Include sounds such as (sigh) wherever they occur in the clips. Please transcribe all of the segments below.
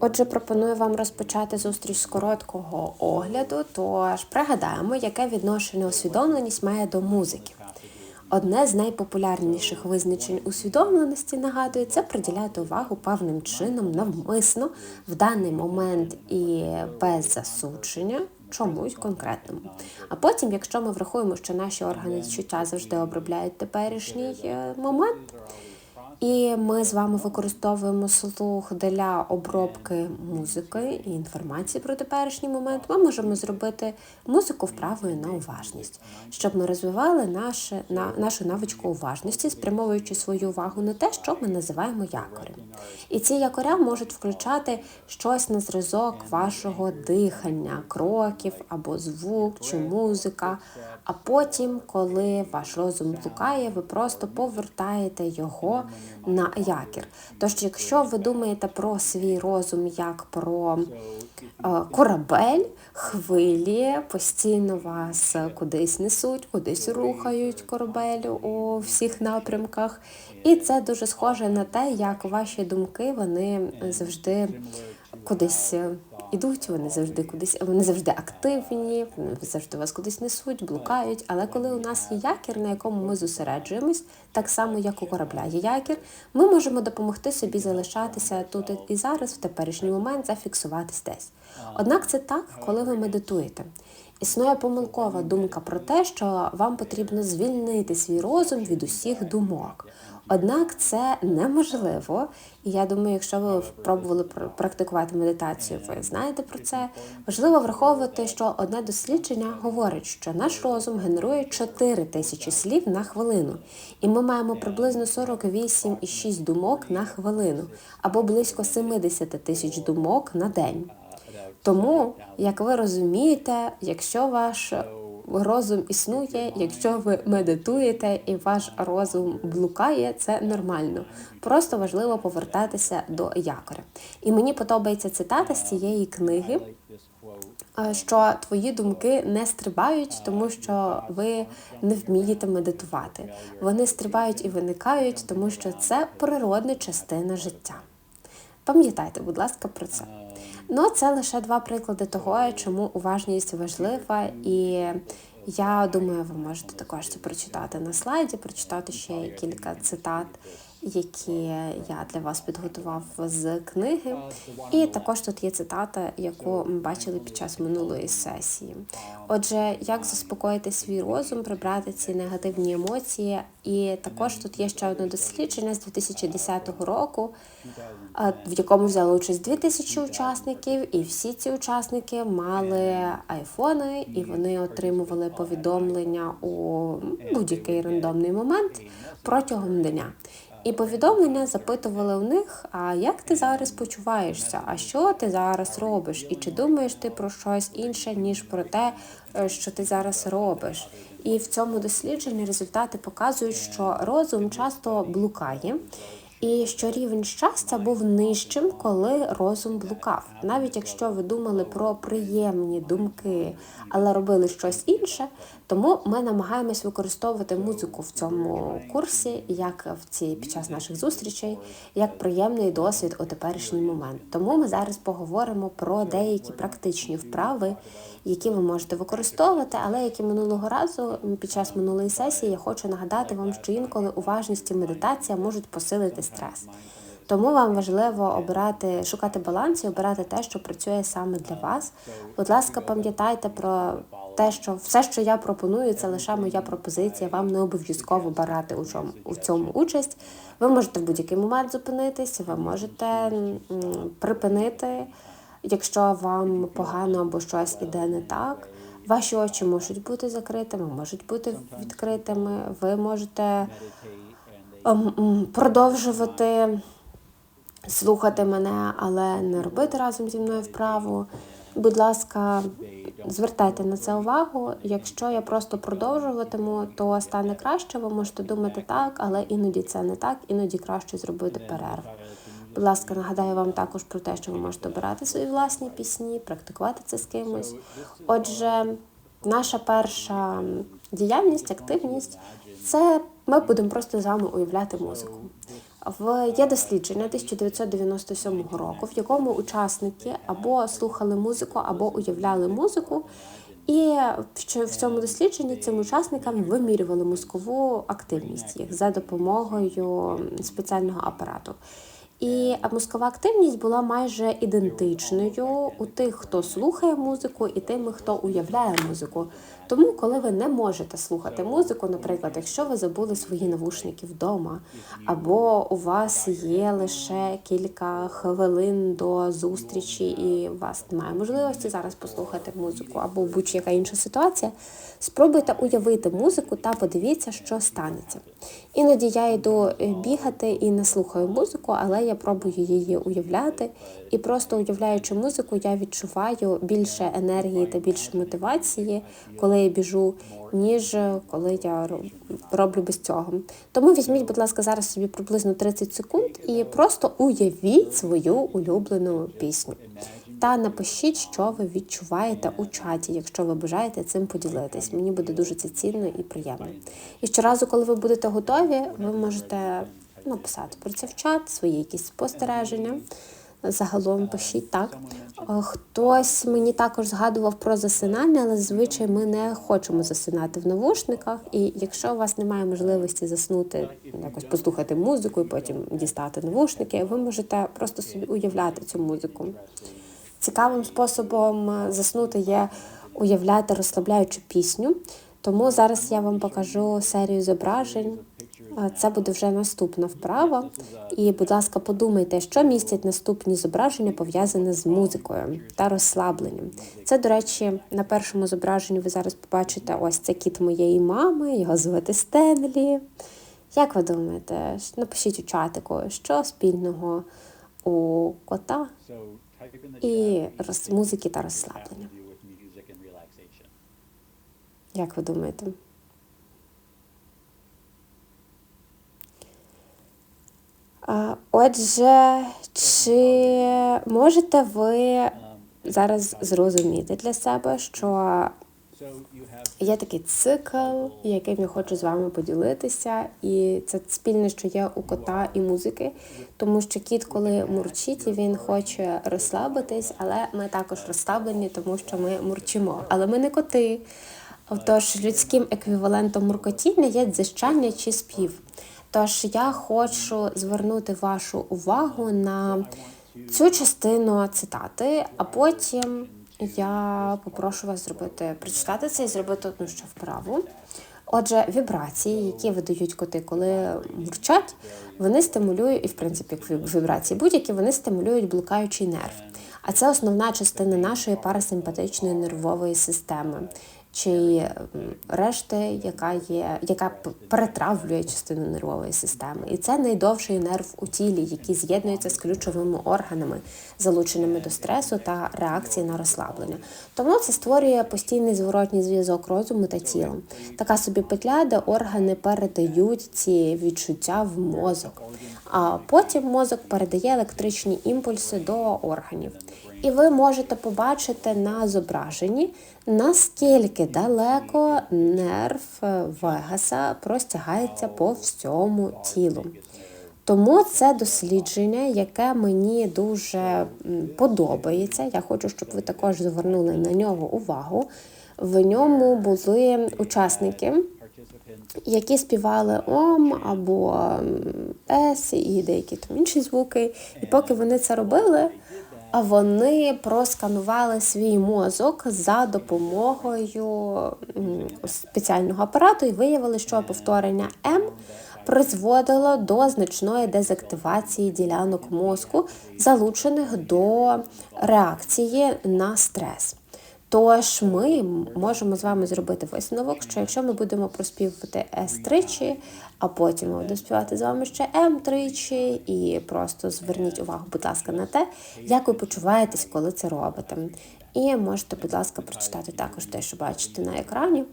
Отже, пропоную вам розпочати зустріч з короткого огляду. Тож пригадаємо, яке відношення усвідомленість має до музики. Одне з найпопулярніших визначень усвідомленості, нагадую, це приділяти увагу певним чином навмисно в даний момент і без засудження чомусь конкретному. А потім, якщо ми врахуємо, що наші органи відчуття завжди обробляють теперішній е, момент. І ми з вами використовуємо слух для обробки музики і інформації про теперішній момент. Ми можемо зробити музику вправою на уважність, щоб ми розвивали наше, на, нашу навичку уважності, спрямовуючи свою увагу на те, що ми називаємо якорем. І ці якоря можуть включати щось на зразок вашого дихання, кроків або звук чи музика. А потім, коли ваш розум блукає, ви просто повертаєте його на якір. Тож, якщо ви думаєте про свій розум як про е, корабель, хвилі постійно вас кудись несуть, кудись рухають корабель у всіх напрямках. І це дуже схоже на те, як ваші думки вони завжди кудись ідуть, вони завжди кудись, вони завжди активні, завжди вас кудись несуть, блукають. Але коли у нас є якір, на якому ми зосереджуємось, так само як у корабля є якір, ми можемо допомогти собі залишатися тут і зараз, в теперішній момент, зафіксуватись десь. Однак це так, коли ви медитуєте. Існує помилкова думка про те, що вам потрібно звільнити свій розум від усіх думок. Однак це неможливо, і я думаю, якщо ви пробували практикувати медитацію, ви знаєте про це. Важливо враховувати, що одне дослідження говорить, що наш розум генерує 4 тисячі слів на хвилину, і ми маємо приблизно 48,6 думок на хвилину або близько 70 тисяч думок на день. Тому, як ви розумієте, якщо ваш розум існує, якщо ви медитуєте і ваш розум блукає, це нормально. Просто важливо повертатися до якоря. І мені подобається цитата з цієї книги. Що твої думки не стрибають, тому що ви не вмієте медитувати. Вони стрибають і виникають, тому що це природна частина життя. Пам'ятайте, будь ласка, про це. Ну, це лише два приклади того, чому уважність важлива, і я думаю, ви можете також це прочитати на слайді, прочитати ще кілька цитат, які я для вас підготував з книги. І також тут є цитата, яку ми бачили під час минулої сесії. Отже, як заспокоїти свій розум, прибрати ці негативні емоції, і також тут є ще одне дослідження з 2010 року, в якому взяли участь 2000 учасників, і всі ці учасники мали айфони, і вони отримували повідомлення у будь-який рандомний момент протягом дня. І повідомлення запитували у них: а як ти зараз почуваєшся? А що ти зараз робиш? І чи думаєш ти про щось інше, ніж про те, е, що ти зараз робиш? І в цьому дослідженні результати показують, що розум часто блукає. І що рівень щастя був нижчим, коли розум блукав. Навіть якщо ви думали про приємні думки, але робили щось інше, тому ми намагаємось використовувати музику в цьому курсі, як в ці під час наших зустрічей, як приємний досвід у теперішній момент. Тому ми зараз поговоримо про деякі практичні вправи, які ви можете використовувати, але які минулого разу під час минулої сесії я хочу нагадати вам, що інколи уважність і медитація можуть посилити стрес. Тому вам важливо обирати, шукати баланс і обирати те, що працює саме для вас. Будь ласка, пам'ятайте про те, що все, що я пропоную, це лише моя пропозиція. Вам не обов'язково брати у чому у цьому участь. Ви можете в будь-який момент зупинитись, ви можете припинити, якщо вам погано або щось іде не так. Ваші очі можуть бути закритими, можуть бути відкритими. Ви можете ем, продовжувати слухати мене, але не робити разом зі мною вправу. Будь ласка, звертайте на це увагу. Якщо я просто продовжуватиму, то стане краще. Ви можете думати так, але іноді це не так, іноді краще зробити перерву. Будь ласка, нагадаю вам також про те, що ви можете обирати свої власні пісні, практикувати це з кимось. Отже, наша перша діяльність, активність це ми будемо просто з вами уявляти музику. В є дослідження 1997 року, в якому учасники або слухали музику, або уявляли музику. І в цьому дослідженні цим учасникам вимірювали мозкову активність їх за допомогою спеціального апарату. І мозкова активність була майже ідентичною у тих, хто слухає музику, і тими, хто уявляє музику. Тому, коли ви не можете слухати музику, наприклад, якщо ви забули свої навушники вдома, або у вас є лише кілька хвилин до зустрічі, і у вас немає можливості зараз послухати музику, або будь-яка інша ситуація, спробуйте уявити музику та подивіться, що станеться. Іноді я йду бігати і не слухаю музику, але я пробую її уявляти. І просто уявляючи музику, я відчуваю більше енергії та більше мотивації, коли я біжу, ніж коли я роблю без цього. Тому візьміть, будь ласка, зараз собі приблизно 30 секунд і просто уявіть свою улюблену пісню. Та напишіть, що ви відчуваєте у чаті, якщо ви бажаєте цим поділитись. Мені буде дуже це цінно і приємно. І щоразу, коли ви будете готові, ви можете написати про це в чат, свої якісь спостереження. Загалом пишіть так. Хтось мені також згадував про засинання, але зазвичай ми не хочемо засинати в навушниках. І якщо у вас немає можливості заснути, якось послухати музику і потім дістати навушники, ви можете просто собі уявляти цю музику. Цікавим способом заснути є уявляти розслабляючу пісню. Тому зараз я вам покажу серію зображень. Це буде вже наступна вправа. І, будь ласка, подумайте, що містять наступні зображення, пов'язані з музикою та розслабленням. Це, до речі, на першому зображенні ви зараз побачите ось це кіт моєї мами, його звати Стенлі. Як ви думаєте, напишіть у чатику, що спільного у кота і музики та розслаблення? Як ви думаєте? Отже, чи можете ви зараз зрозуміти для себе, що є такий цикл, яким я хочу з вами поділитися, і це спільне, що є у кота і музики, тому що кіт, коли мурчить, він хоче розслабитись, але ми також розслаблені, тому що ми мурчимо. Але ми не коти. Тож людським еквівалентом муркотіння є дзищання чи спів. Тож я хочу звернути вашу увагу на цю частину цитати, а потім я попрошу вас зробити прочитати це і зробити одну ще вправу. Отже, вібрації, які видають коти, коли мурчать, вони стимулюють, і в принципі, вібрації будь-які вони стимулюють блукаючий нерв. А це основна частина нашої парасимпатичної нервової системи чи решти, яка є, яка перетравлює частину нервової системи. І це найдовший нерв у тілі, який з'єднується з ключовими органами, залученими до стресу та реакції на розслаблення. Тому це створює постійний зворотній зв'язок розуму та тіла. Така собі петля, де органи передають ці відчуття в мозок. А потім мозок передає електричні імпульси до органів. І ви можете побачити на зображенні, наскільки далеко нерв Вегаса простягається по всьому тілу. Тому це дослідження, яке мені дуже подобається. Я хочу, щоб ви також звернули на нього увагу. В ньому були учасники, які співали Ом або С і деякі там інші звуки. І поки вони це робили, вони просканували свій мозок за допомогою спеціального апарату і виявили, що повторення М призводило до значної дезактивації ділянок мозку, залучених до реакції на стрес. Тож ми можемо з вами зробити висновок, що якщо ми будемо проспівувати С тричі, а потім ми будемо співати з вами ще М тричі, і просто зверніть увагу, будь ласка, на те, як ви почуваєтесь, коли це робите. І можете, будь ласка, прочитати також те, що бачите на екрані.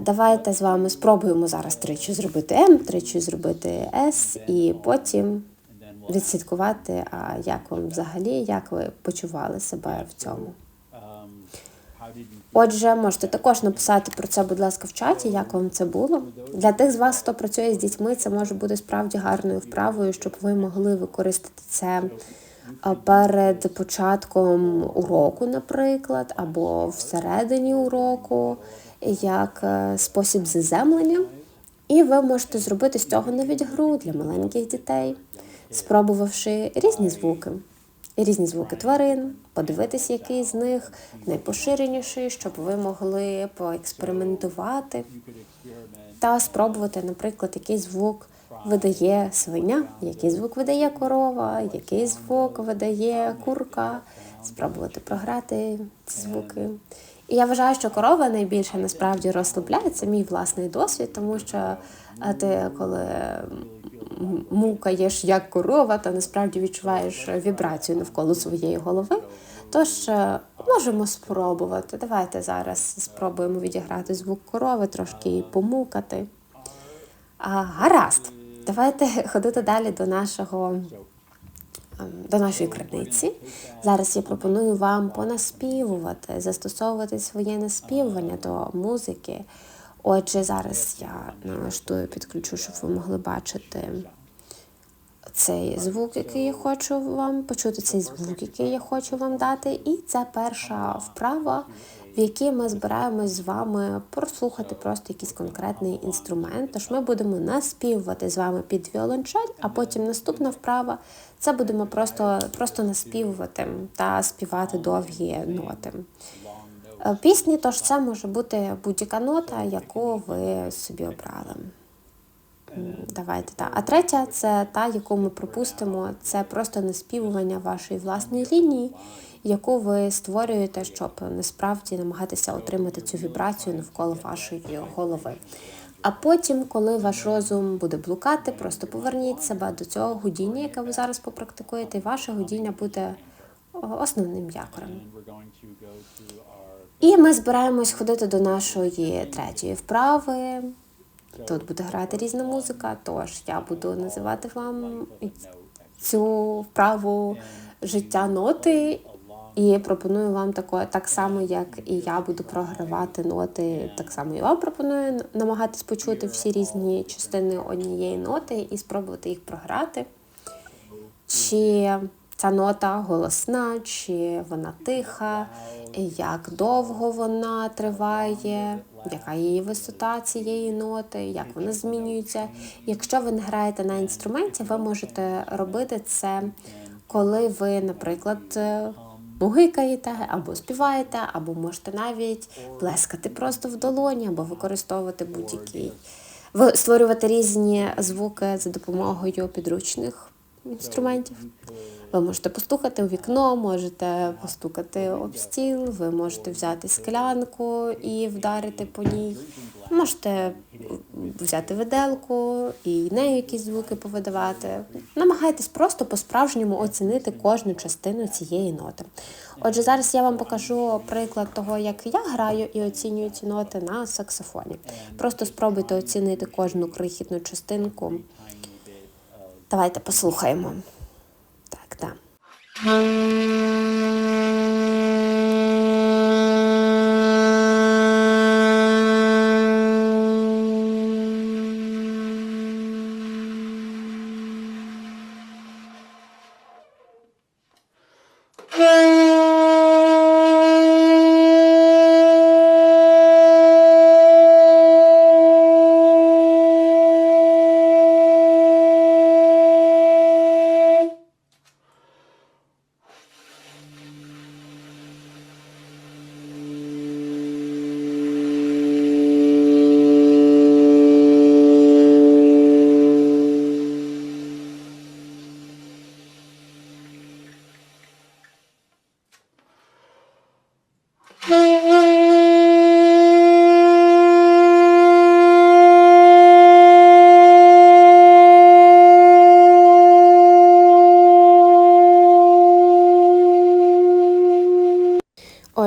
Давайте з вами спробуємо зараз тричі зробити М, тричі зробити С, і потім відслідкувати, а як вам взагалі, як ви почували себе в цьому. Отже, можете також написати про це, будь ласка, в чаті, як вам це було. Для тих з вас, хто працює з дітьми, це може бути справді гарною вправою, щоб ви могли використати це перед початком уроку, наприклад, або всередині уроку, як е, спосіб заземлення. І ви можете зробити з цього навіть гру для маленьких дітей, спробувавши різні звуки, різні звуки тварин, подивитись, який з них найпоширеніший, щоб ви могли поекспериментувати та спробувати, наприклад, який звук видає свиня, який звук видає корова, який звук видає курка, спробувати програти ці звуки. І я вважаю, що корова найбільше насправді розслабляє. Це мій власний досвід, тому що ти, коли мукаєш як корова, то насправді відчуваєш вібрацію навколо своєї голови. Тож е, можемо спробувати. Давайте зараз спробуємо відіграти звук корови, трошки її помукати. А, гаразд, давайте (laughs) ходити далі до нашого ем, до нашої криниці. Зараз я пропоную вам понаспівувати, застосовувати своє наспівування до музики. Отже, зараз я налаштую, підключу, щоб ви могли бачити цей звук, який я хочу вам почути, цей звук, який я хочу вам дати. І це перша вправа, в якій ми збираємось з вами прослухати просто якийсь конкретний інструмент. Тож ми будемо наспівувати з вами під віолончель, а потім наступна вправа це будемо просто, просто наспівувати та співати довгі ноти. Е, Пісні, тож це може бути будь-яка нота, яку ви собі обрали. Давайте так. А третя це та, яку ми пропустимо, це просто наспівування вашої власної лінії, яку ви створюєте, щоб насправді намагатися отримати цю вібрацію навколо вашої голови. А потім, коли ваш розум буде блукати, просто поверніть себе до цього гудіння, яке ви зараз попрактикуєте, і ваше гудіння буде основним якорем. І ми збираємось ходити до нашої третьої вправи. Тут буде грати різна музика, тож я буду називати вам цю вправу життя ноти. І пропоную вам тако, так само, як і я буду програвати ноти, так само і вам пропоную намагатись почути всі різні частини однієї ноти і спробувати їх програти. Чи ця нота голосна, чи вона тиха, як довго вона триває, яка її висота цієї ноти, як вона змінюється. Якщо ви не граєте на інструменті, ви можете робити це, коли ви, наприклад, е, мугикаєте або співаєте, або можете навіть плескати просто в долоні, або використовувати будь-який, створювати різні звуки за допомогою підручних інструментів. Ви можете постукати у вікно, можете постукати об стіл, ви можете взяти склянку і вдарити по ній. Можете взяти виделку і нею якісь звуки повидавати. Намагайтесь просто по-справжньому оцінити кожну частину цієї ноти. Отже, зараз я вам покажу приклад того, як я граю і оцінюю ці ноти на саксофоні. Просто спробуйте оцінити кожну крихітну частинку. Давайте послухаємо. Thank you.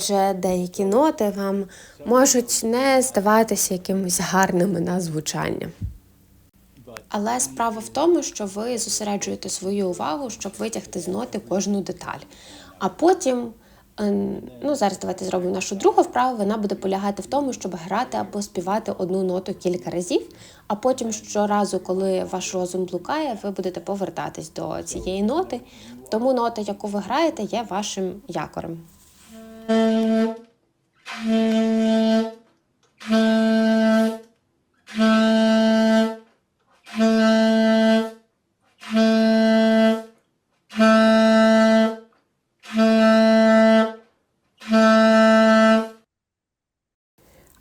Отже, деякі ноти вам можуть не здаватися якимось гарними на звучання. Але справа в тому, що ви зосереджуєте свою увагу, щоб витягти з ноти кожну деталь. А потім Ем, Ну, зараз давайте зробимо нашу другу вправу. Вона буде полягати в тому, щоб грати або співати одну ноту кілька разів, а потім щоразу, коли ваш розум блукає, ви будете повертатись до цієї ноти. Тому нота, яку ви граєте, є вашим якорем.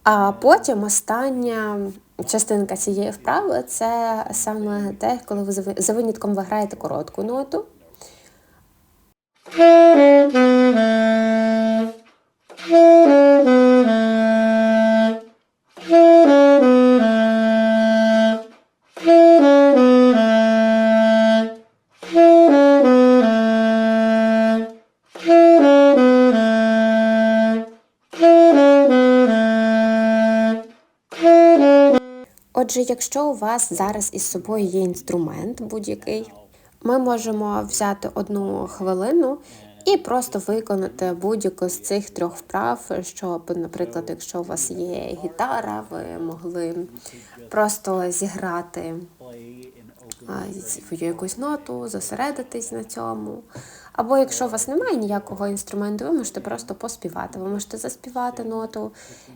А потім остання частинка цієї вправи це саме те, коли ви за винятком ви граєте коротку ноту. Отже, якщо у вас зараз із собою є інструмент будь-який, ми можемо взяти одну хвилину і просто виконати будь-яку з цих трьох вправ, щоб, наприклад, якщо у вас є гітара, ви могли просто зіграти свою якусь ноту, зосередитись на цьому. Або якщо у вас немає ніякого інструменту, ви можете просто поспівати. Ви можете заспівати ноту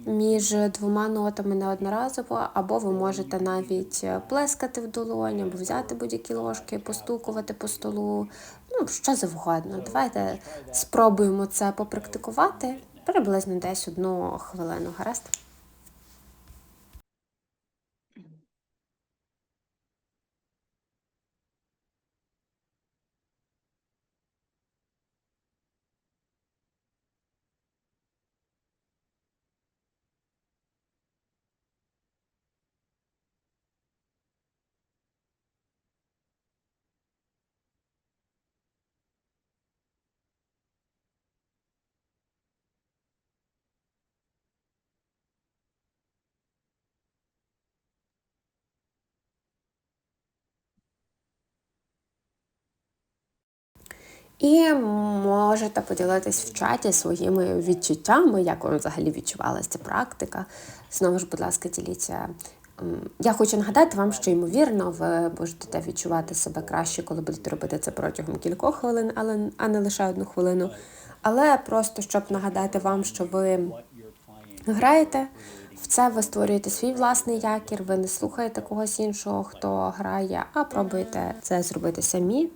між двома нотами неодноразово, або ви можете навіть плескати в долоні, або взяти будь-які ложки, постукувати по столу. Ну, що завгодно. Давайте спробуємо це попрактикувати приблизно десь одну хвилину. Гаразд? І можете поділитись в чаті своїми відчуттями, як вам взагалі відчувалася ця практика. Знову ж, будь ласка, діліться. Я хочу нагадати вам, що ймовірно, ви будете відчувати себе краще, коли будете робити це протягом кількох хвилин, але а не лише одну хвилину. Але просто щоб нагадати вам, що ви граєте. В це ви створюєте свій власний якір, ви не слухаєте когось іншого, хто грає, а пробуєте це зробити самі.